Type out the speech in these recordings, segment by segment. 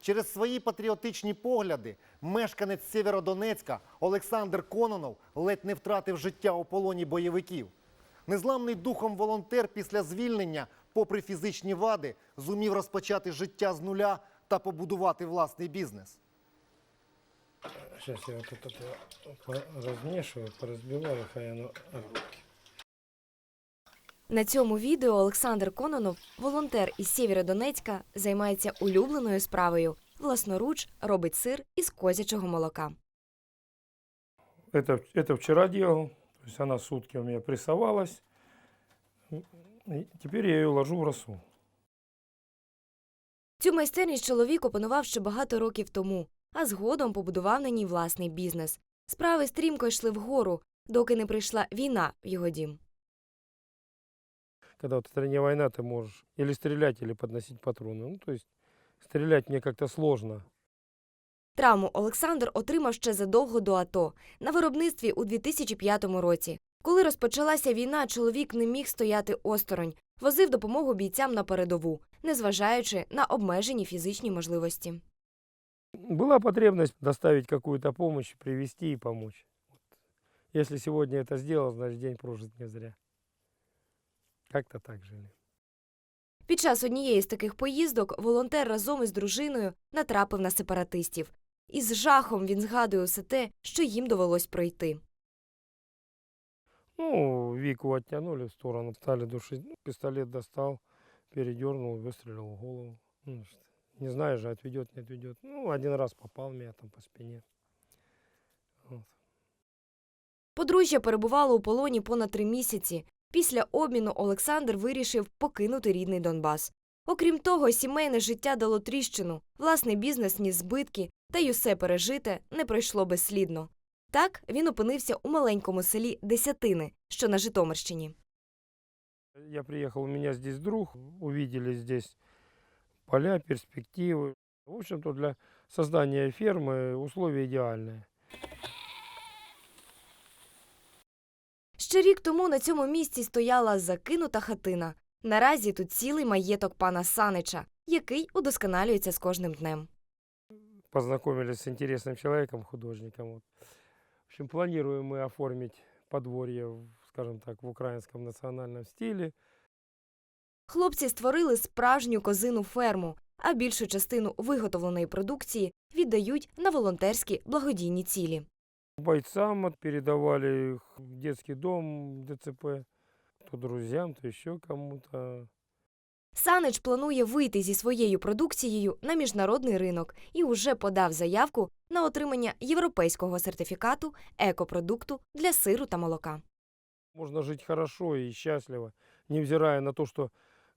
Через свої патріотичні погляди мешканець Сєвєродонецька Олександр Кононов ледь не втратив життя у полоні бойовиків. Незламний духом волонтер після звільнення, попри фізичні вади, зумів розпочати життя з нуля та побудувати власний бізнес. Сейчас я вот это по- размешиваю, поразбиваю, хай оно... На цьому відео Олександр Кононов, волонтер із Сєвєродонецька, займається улюбленою справою. Власноруч робить сир із козячого молока. Это, это вчера делал, то есть она сутки у меня прессовалась. И теперь я ее ложу в росу. Цю майстерність чоловік опанував ще багато років тому, а згодом побудував на ній власний бізнес. Справи стрімко йшли вгору, доки не прийшла війна в його дім Когда вот в стране война, ты можешь или стрелять, или подносить патроны. Ну, то есть стрелять мне как-то сложно. Травму Олександр отримав ще задовго до АТО на виробництві у 2005 році. Коли розпочалася війна, чоловік не міг стояти осторонь, возив допомогу бійцям на передову, незважаючи на обмежені фізичні можливості. Была потребность доставить какую-то помощь, привезти и помочь. Вот. Если сегодня это сделал, значит день прожит не зря. Как-то так жили. Під час однієї з таких поїздок волонтер разом із дружиною натрапив на сепаратистів. Із жахом він згадує усе те, що їм довелось пройти. Ну, Вику оттянули в сторону, стали душить. Ну, Пистолет достал, передернул, выстрелил в голову. Ну, что, не знаешь же, отведет, не отведет. Ну, один раз попал меня там по спине. Вот. Подружжя перебувало у полоні понад три місяці. Після обміну Олександр вирішив покинути рідний Донбас. Окрім того, сімейне життя дало тріщину, власний бізнес ніс збитки, та й усе пережите не пройшло безслідно. Так він опинився у маленькому селі Десятини, що на Житомирщині. Я приехал, у меня здесь друг, увидели здесь поля, перспективы. В общем-то, для создания фермы условия идеальные. Ще рік тому на цьому місці стояла закинута хатина. Наразі тут цілий маєток пана Санича, який удосконалюється з кожним днем. Познакомились с интересным человеком, художником. В общем, планируем мы оформить подворье, в, скажем так, в украинском национальном стиле. Хлопці створили справжню козину ферму, а більшу частину виготовленої продукції віддають на волонтерські благодійні цілі. Бойцам от передавали их в детский дом ДЦП, то друзьям, то еще кому-то. Санич планує вийти зі своєю продукцією на міжнародний ринок і уже подав заявку на отримання європейського сертифікату екопродукту для сиру та молока. Можно жить хорошо и счастливо, невзирая на то, что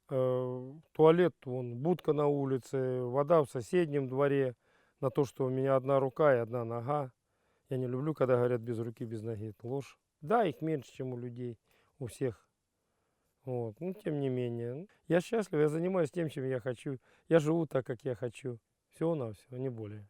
э, туалет, вон, будка на улице, вода в соседнем дворе, на то, что у меня одна рука и одна нога. Я не люблю, когда говорят без руки, без ноги. Это ложь. Да, их меньше, чем у людей, у всех. Вот. Но тем не менее. Я счастлив, я занимаюсь тем, чем я хочу. Я живу так, как я хочу. Всего на все, не более.